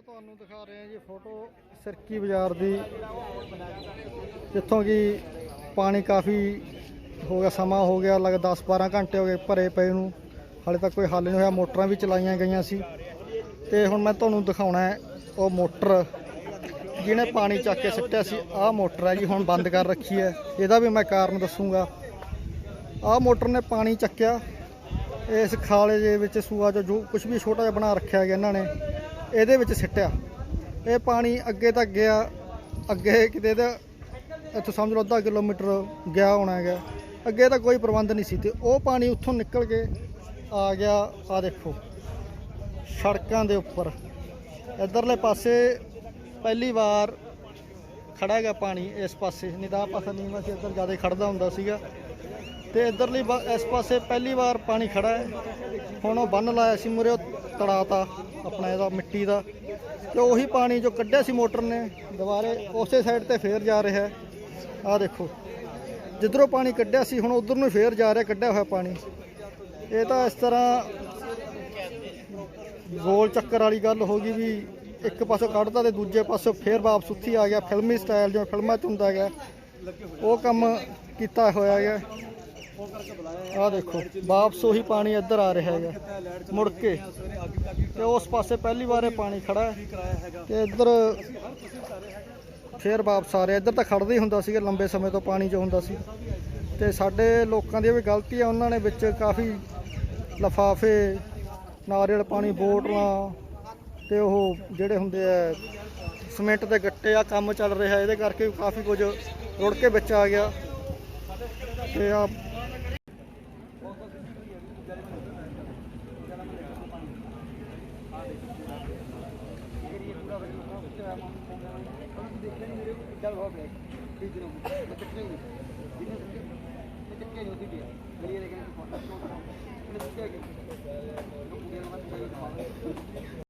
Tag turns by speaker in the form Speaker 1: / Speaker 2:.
Speaker 1: ਆ ਤੁਹਾਨੂੰ ਦਿਖਾ ਰਹੇ ਹਾਂ ਜੀ ਫੋਟੋ ਸਿਰਕੀ ਬਾਜ਼ਾਰ ਦੀ, ਜਿੱਥੋਂ ਕਿ ਪਾਣੀ ਕਾਫੀ ਹੋ ਗਿਆ, ਸਮਾਂ ਹੋ ਗਿਆ ਲਗ 10 12 ਘੰਟੇ ਹੋ ਗਏ ਭਰੇ ਪਏ ਨੂੰ। ਹਾਲੇ ਤੱਕ ਕੋਈ ਹੱਲ ਨਹੀਂ ਹੋਇਆ, ਮੋਟਰਾਂ ਵੀ ਚਲਾਈਆਂ ਗਈਆਂ ਸੀ। ਤੇ ਹੁਣ ਮੈਂ ਤੁਹਾਨੂੰ ਦਿਖਾਉਣਾ ਹੈ ਉਹ ਮੋਟਰ, ਜਿਹਨੇ ਪਾਣੀ ਚੱਕ ਕੇ ਸਿੱਟਿਆ ਸੀ, ਆਹ ਮੋਟਰ ਹੈ ਜੀ, ਹੁਣ ਬੰਦ ਕਰ ਰੱਖੀ ਹੈ। ਇਹਦਾ ਵੀ ਮੈਂ ਕਾਰਨ ਦੱਸੂਗਾ। ਆਹ ਮੋਟਰ ਨੇ ਪਾਣੀ ਚੱਕਿਆ, ਇਸ ਖਾਲੇ ਦੇ ਵਿੱਚ ਸੂਆ ਚੋਂ ਜੋ ਕੁਝ ਵੀ ਛੋਟਾ ਜਿਹਾ ਬਣਾ ਰੱਖਿਆ ਗਿਆ ਇਹਨਾਂ ਨੇ। ਇਹਦੇ ਵਿੱਚ ਸਿੱਟਿਆ। ਇਹ ਪਾਣੀ ਅੱਗੇ ਤੱਕ ਗਿਆ। ਅੱਗੇ ਕਿਤੇ ਦਾ ਇੱਥੋਂ ਸਮਝ ਲਓ ਅੱਧਾ ਕਿਲੋਮੀਟਰ ਗਿਆ ਹੋਣਾ ਹੈਗਾ। ਅੱਗੇ ਤਾਂ ਕੋਈ ਪ੍ਰਬੰਧ ਨਹੀਂ ਸੀ ਤੇ ਉਹ ਪਾਣੀ ਉੱਥੋਂ ਨਿਕਲ ਕੇ ਆ ਗਿਆ। ਆ ਦੇਖੋ, ਸੜਕਾਂ ਦੇ ਉੱਪਰ। ਇਧਰਲੇ ਪਾਸੇ ਪਹਿਲੀ ਵਾਰ ਖੜਾ ਗਿਆ ਪਾਣੀ ਇਸ ਪਾਸੇ। ਨਹੀਂ ਤਾਂ ਪਾਸਾ ਨੀਵਾਂ ਸੀ, ਇੱਧਰ ਜ਼ਿਆਦਾ ਖੜਦਾ ਹੁੰਦਾ ਸੀਗਾ। ਤੇ ਇਧਰਲੀ ਇਸ ਪਾਸੇ ਪਹਿਲੀ ਵਾਰ ਪਾਣੀ ਖੜਾ ਹੈ। ਹੁਣ ਉਹ ਬੰਨ ਲਾਇਆ ਸੀ ਮੁਰੇ ਤੜਾਤਾ ਆਪਣਾ ਇਹਦਾ, ਮਿੱਟੀ ਦਾ। ਤੇ ਉਹੀ ਪਾਣੀ ਜੋ ਕੱਢਿਆ ਸੀ ਮੋਟਰ ਨੇ, ਦੁਬਾਰੇ ਉਸੇ ਸਾਈਡ ਤੇ ਫੇਰ ਜਾ ਰਿਹਾ ਹੈ। ਆਹ ਦੇਖੋ, ਜਿੱਧਰੋਂ ਪਾਣੀ ਕੱਢਿਆ ਸੀ, ਹੁਣ ਉਧਰ ਨੂੰ ਫੇਰ ਜਾ ਰਿਹਾ, ਕੱਢਿਆ ਹੋਇਆ ਪਾਣੀ। ਇਹ ਤਾਂ ਇਸ ਤਰ੍ਹਾਂ ਗੋਲ ਚੱਕਰ ਵਾਲੀ ਗੱਲ ਹੋ ਗਈ ਵੀ ਇੱਕ ਪਾਸੋਂ ਕੱਢਦਾ ਤੇ ਦੂਜੇ ਪਾਸੋਂ ਫੇਰ ਵਾਪਸ ਉੱਥੇ ਆ ਗਿਆ। ਫਿਲਮੀ ਸਟਾਈਲ ਜਿਵੇਂ ਫਿਲਮਾਂ 'ਚ ਹੁੰਦਾ ਹੈਗਾ। ਉਹ ਕੰਮ ਕੀਤਾ ਹੋਇਆ ਹੈਗਾ। ਆਹ ਦੇਖੋ, ਵਾਪਸ ਉਹੀ ਪਾਣੀ ਇੱਧਰ ਆ ਰਿਹਾ ਹੈਗਾ, ਮੁੜ ਕੇ। ਤੇ ਉਸ ਪਾਸੇ ਪਹਿਲੀ ਵਾਰ ਪਾਣੀ ਖੜਾ ਹੈ। ਤੇ ਇੱਧਰ ਫੇਰ ਵਾਪਸ ਆ ਰਿਹਾ। ਇੱਧਰ ਤਾਂ ਖੜਦਾ ਹੀ ਹੁੰਦਾ ਸੀਗਾ ਲੰਬੇ ਸਮੇਂ ਤੋਂ ਪਾਣੀ ਜੋ ਹੁੰਦਾ ਸੀ। ਤੇ ਸਾਡੇ ਲੋਕਾਂ ਦੀ ਵੀ ਗਲਤੀ ਆ, ਉਹਨਾਂ ਨੇ ਵਿੱਚ ਕਾਫੀ ਲਫਾਫੇ, ਨਾਰੀਅਲ ਪਾਣੀ ਬੋਟਲਾਂ ਤੇ ਉਹ ਜਿਹੜੇ ਹੁੰਦੇ ਆ, ਸੀਮੈਂਟ ਦੇ ਗੱਟੇ ਆ, ਕੰਮ ਚੱਲ ਰਿਹਾ। ਇਹਦੇ ਕਰਕੇ ਕਾਫੀ ਕੁਝ ਰੁੜ ਕੇ ਵਿੱਚ ਆ ਗਿਆ। ਤੇ ਆ
Speaker 2: ਚੱਕੇ